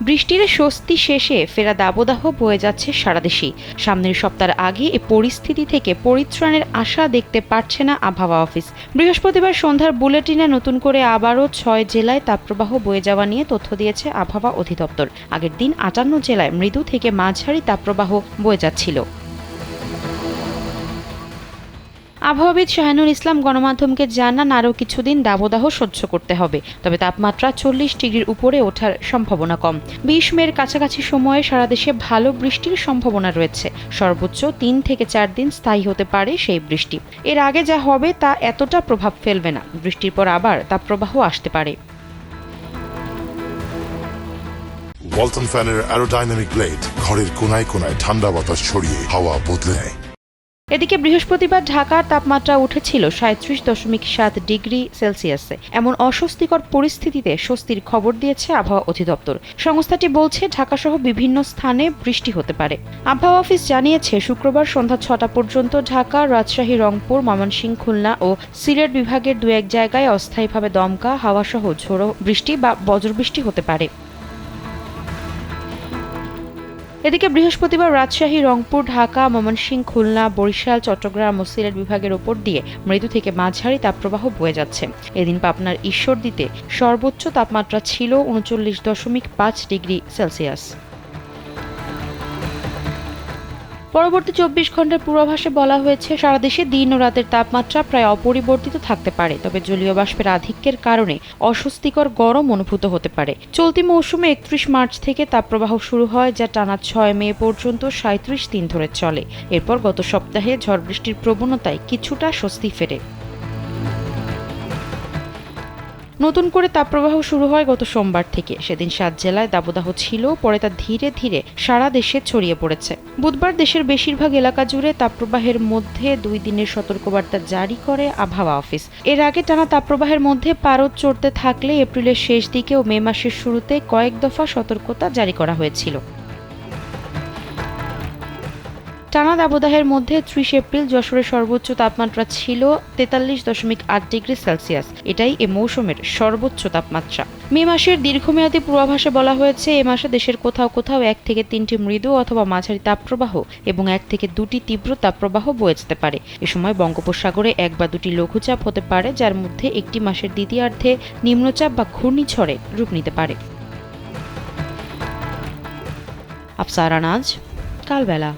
বৃষ্টির স্বস্তি শেষে ফেরা দাবদাহ বয়ে যাচ্ছে সারা সামনের সপ্তাহের আগে এ পরিস্থিতি থেকে পরিত্রাণের আশা দেখতে পারছে না আবহাওয়া অফিস। বৃহস্পতিবার সন্ধ্যার বুলেটিনে নতুন করে আবারও ছয় জেলায় তাপপ্রবাহ বয়ে যাওয়া নিয়ে তথ্য দিয়েছে আবহাওয়া অধিদপ্তর। আগের দিন আটান্ন জেলায় মৃদু থেকে মাঝারি তাপপ্রবাহ বয়ে যাচ্ছিল। আবহাওয়াবিদ শাহানুর ইসলাম গণমাধ্যমকে জানান, আরও কিছুদিন দাবদাহ সহ্য করতে হবে, তবে তাপমাত্রা চল্লিশ ডিগ্রির উপরে ওঠার সম্ভাবনা কম। বিশ মের কাছাকাছি সময়ে সারা দেশে ভালো বৃষ্টির সম্ভাবনা রয়েছে। সর্বোচ্চ তিন থেকে চার দিন স্থায়ী হতে পারে সেই বৃষ্টি। এর আগে যা হবে তা এতটা প্রভাব ফেলবে না। বৃষ্টির পর আবার তাপপ্রবাহ আসতে পারে। ওয়ালটন ফ্যানের অ্যারোডাইনামিক ব্লেড ঘরের কোনায় কোনায় ঠান্ডা বাতাস ছড়িয়ে হাওয়া বদলে নেয়। এদিকে বৃহস্পতিবার ঢাকার তাপমাত্রা উঠেছিল সাঁত্রিশ দশমিক সাত ডিগ্রি সেলসিয়াসে। এমন অস্বস্তিকর পরিস্থিতিতে স্বস্তির খবর দিয়েছে আবহাওয়া অধিদপ্তর। সংস্থাটি বলছে, ঢাকাসহ বিভিন্ন স্থানে বৃষ্টি হতে পারে। আবহাওয়া অফিস জানিয়েছে, শুক্রবার সন্ধ্যা ছটা পর্যন্ত ঢাকা, রাজশাহী, রংপুর, ময়মনসিংহ, খুলনা ও সিলেট বিভাগের দু এক জায়গায় অস্থায়ীভাবে দমকা, হাওয়াসহ ঝোড়ো বৃষ্টি বা বজ্রবৃষ্টি হতে পারে। এদিকে বৃহস্পতিবার রাজশাহী, রংপুর, ঢাকা, ময়মনসিংহ, খুলনা, বরিশাল, চট্টগ্রাম ও সিলেট বিভাগের ওপর দিয়ে মৃদু থেকে মাঝারি তাপপ্রবাহ বয়ে যাচ্ছে। এদিন পাবনার ঈশ্বরদীতে সর্বোচ্চ তাপমাত্রা ছিল উনচল্লিশ দশমিক পাঁচ ডিগ্রি সেলসিয়াস। পরবর্তী চব্বিশ ঘণ্টার পূর্বাভাসে বলা হয়েছে, সারা দেশে দিন ও রাতের তাপমাত্রা প্রায় অপরিবর্তিত থাকতে পারে। তবে জলীয় বাষ্পের আধিক্যের কারণে অস্বস্তিকর গরম অনুভূত হতে পারে। চলতি মৌসুমে একত্রিশ মার্চ থেকে তাপপ্রবাহ শুরু হয়, যা টানা ছয় মে পর্যন্ত সাঁত্রিশ দিন ধরে চলে। এরপর গত সপ্তাহে ঝড় বৃষ্টির প্রবণতায় কিছুটা স্বস্তি ফেরে। নতুন করে তাপপ্রবাহ শুরু হয় গত সোমবার থেকে। সেদিন সাত জেলায় দাবদাহ ছিল, পরে তা ধীরে ধীরে সারা দেশে ছড়িয়ে পড়েছে। বুধবার দেশের বেশিরভাগ এলাকা জুড়ে তাপপ্রবাহের মধ্যে দুই দিনের সতর্কবার্তা জারি করে আবহাওয়া অফিস। এর আগে টানা তাপপ্রবাহের মধ্যে পারদ চড়তে থাকলে এপ্রিলের শেষ দিকে ও মে মাসের শুরুতে কয়েক দফা সতর্কতা জারি করা হয়েছিল। টানা দাবদাহের মধ্যে ত্রিশ এপ্রিল যশোরের সর্বোচ্চ তাপমাত্রা ছিল তেতাল্লিশ দশমিক আট ডিগ্রি সেলসিয়াস। এটাই এ মৌসুমের সর্বোচ্চ তাপমাত্রা। মে মাসের দীর্ঘমেয়াদী পূর্বাভাসে বলা হয়েছে, এ মাসে দেশের কোথাও কোথাও এক থেকে তিনটি মৃদু অথবা মাঝারি তাপপ্রবাহ এবং এক থেকে দুটি তীব্র তাপপ্রবাহ বয়ে যেতে পারে। এ সময় বঙ্গোপসাগরে এক বা দুটি লঘুচাপ হতে পারে, যার মধ্যে একটি মাসের দ্বিতীয়ার্ধে নিম্নচাপ বা ঘূর্ণিঝড়ে রূপ নিতে পারে। আফসারানাজ কালবেলা।